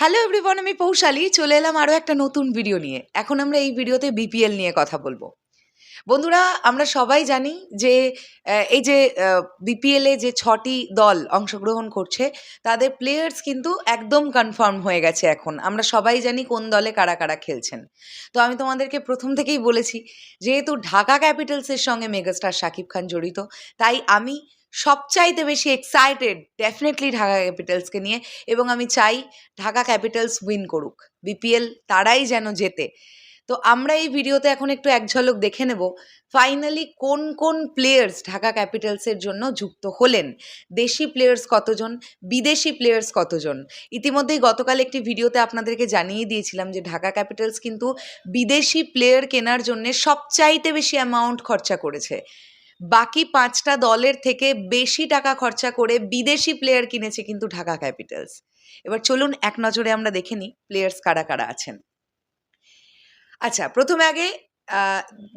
Hello everyone আমি পৌশালী। চলে এলাম আরও একটা নতুন ভিডিও নিয়ে। এখন আমরা এই ভিডিওতে বিপিএল নিয়ে কথা বলব। বন্ধুরা, আমরা সবাই জানি যে এই যে বিপিএলে যে ছটি দল অংশগ্রহণ করছে, তাদের প্লেয়ার্স কিন্তু একদম কনফার্ম হয়ে গেছে এখন। আমরা সবাই জানি কোন দলে কারা কারা খেলছেন। তো আমি তোমাদেরকে প্রথম থেকেই বলেছি, যেহেতু ঢাকা ক্যাপিটালসের সঙ্গে মেগাস্টার শাকিব খান জড়িত, তাই আমি সবচাইতে বেশি এক্সাইটেড ডেফিনেটলি ঢাকা ক্যাপিটালসকে নিয়ে এবং আমি চাই ঢাকা ক্যাপিটালস উইন করুক বিপিএল তারাই যেন জেতে। তো আমরা এই ভিডিওতে এখন একটু এক ঝলক দেখে নেব ফাইনালি কোন কোন প্লেয়ার্স ঢাকা ক্যাপিটালসের জন্য যুক্ত হলেন? দেশি প্লেয়ার্স কতজন, বিদেশি প্লেয়ার্স কতজন? ইতিমধ্যেই গতকাল একটি ভিডিওতে আপনাদেরকে জানিয়ে দিয়েছিলাম যে ঢাকা ক্যাপিটালস কিন্তু বিদেশি প্লেয়ার কেনার জন্য সবচাইতে বেশি অ্যামাউন্ট খরচা করেছে। বাকি পাঁচটা দলের থেকে বেশি টাকা খরচা করে বিদেশি প্লেয়ার কিনেছে কিন্তু ঢাকা ক্যাপিটালস এবার চলুন এক নজরে আমরা দেখে নিই প্লেয়ার্স কারা কারা আছেন। আচ্ছা প্রথমে আগে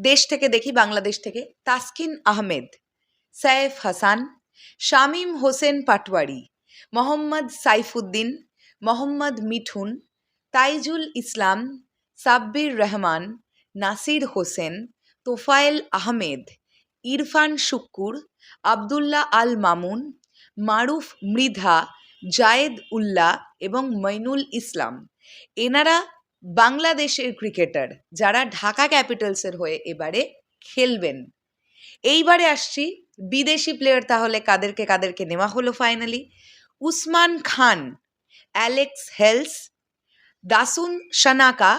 দেশ থেকে দেখি, বাংলাদেশ থেকে তাসকিন আহমেদ সাইফ হাসান, শামীম হোসেন পাটওয়ারি মোহাম্মদ সাইফুদ্দিন, মোহাম্মদ মিঠুন, তাইজুল ইসলাম, সাব্বির রহমান, নাসির হোসেন, তোফায়েল আহমেদ ইরফান শুক্কুর, আবদুল্লাহ আল মামুন, মারুফ মৃধা, জায়েদ উল্লাহ এবং মইনুল ইসলাম। এনারা বাংলাদেশের ক্রিকেটার যারা ঢাকা ক্যাপিটালসের হয়ে এবারে খেলবেন। এইবারে আসছি বিদেশি প্লেয়ার তাহলে কাদেরকে কাদেরকে নেওয়া হলো finally Usman Khan, Alex Hales, Dasun Shanaka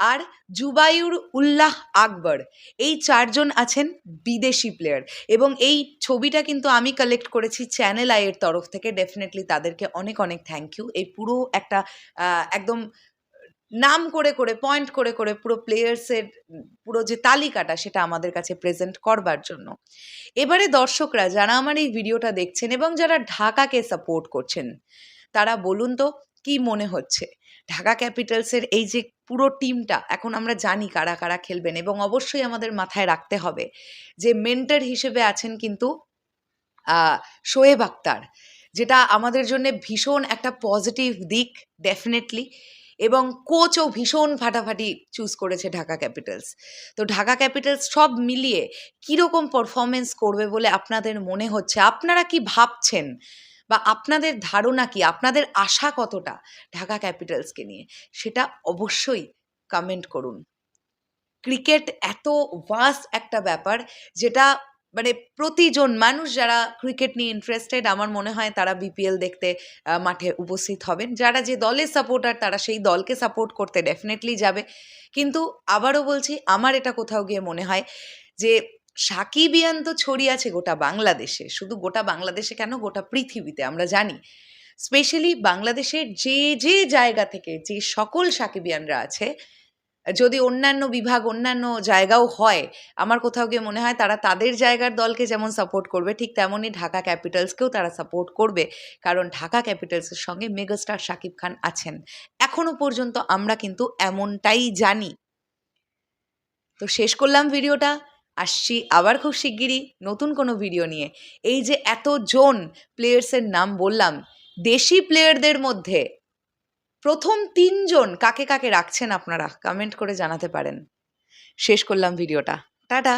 আর জুবাইর উল্লাহ আকবর। এই চারজন আছেন বিদেশি প্লেয়ার এবং এই ছবিটা কিন্তু আমি কালেক্ট করেছি চ্যানেল আইয়ের তরফ থেকে। ডেফিনেটলি তাদেরকে অনেক অনেক থ্যাংক ইউ এই পুরো একটা একদম নাম করে করে পয়েন্ট করে করে পুরো প্লেয়ার্সের পুরো যে তালিকাটা সেটা আমাদের কাছে প্রেজেন্ট করবার জন্য। এবারে দর্শকরা, যারা আমার এই ভিডিওটা দেখছেন এবং যারা ঢাকাকে সাপোর্ট করছেন, তারা বলুন তো কি মনে হচ্ছে? ঢাকা ক্যাপিটালসের এই যে পুরো টিমটা, এখন আমরা জানি কারা কারা খেলবেন এবং অবশ্যই আমাদের মাথায় রাখতে হবে যে মেন্টার হিসেবে আছেন কিন্তু শোয়েব আক্তার, যেটা আমাদের জন্য ভীষণ একটা পজিটিভ দিক, ডেফিনেটলি, এবং কোচও ভীষণ ফাটাফাটি চুজ করেছে ঢাকা ক্যাপিটালস। তো ঢাকা ক্যাপিটালস সব মিলিয়ে কীরকম পারফরমেন্স করবে বলে আপনাদের মনে হচ্ছে? আপনারা কি ভাবছেন? বা আপনাদের ধারণা কি? আপনাদের আশা কতটা ঢাকা ক্যাপিটালসকে নিয়ে? সেটা অবশ্যই কমেন্ট করুন। ক্রিকেট এত ভাস্ট একটা ব্যাপার যেটা মানে প্রতিজন মানুষ যারা ক্রিকেট নিয়ে ইন্টারেস্টেড আমার মনে হয় তারা বিপিএল দেখতে মাঠে উপস্থিত হবেন। যারা যে দলের সাপোর্টার তারা সেই দলকে সাপোর্ট করতে ডেফিনেটলি যাবে। কিন্তু আবারও বলছি, আমার এটা কোথাও গিয়ে মনে হয় যে সাকিবিয়ান তো ছড়িয়ে আছে গোটা বাংলাদেশে। শুধু গোটা বাংলাদেশে কেন? গোটা পৃথিবীতে, আমরা জানি। স্পেশালি বাংলাদেশের যে যে জায়গা থেকে যে সকল সাকিবিয়ানরা আছে, যদি অন্যান্য বিভাগ, অন্যান্য জায়গাও হয়, আমার কোথাও গিয়ে মনে হয় তারা তাদের জায়গার দলকে যেমন সাপোর্ট করবে, ঠিক তেমনই ঢাকা ক্যাপিটালসকেও তারা সাপোর্ট করবে। কারণ ঢাকা ক্যাপিটালসের সঙ্গে মেগাস্টার শাকিব খান আছেন। এখনও পর্যন্ত আমরা কিন্তু এমনটাই জানি। তো শেষ করলাম ভিডিওটা। আসছি আবার খুব শিগগিরই নতুন কোনো ভিডিও নিয়ে। এই যে এতজন প্লেয়ার্সের নাম বললাম, দেশি প্লেয়ারদের মধ্যে প্রথম তিনজন কাকে কাকে রাখছেন আপনারা? কমেন্ট করে জানাতে পারেন। শেষ করলাম ভিডিওটা টাটা!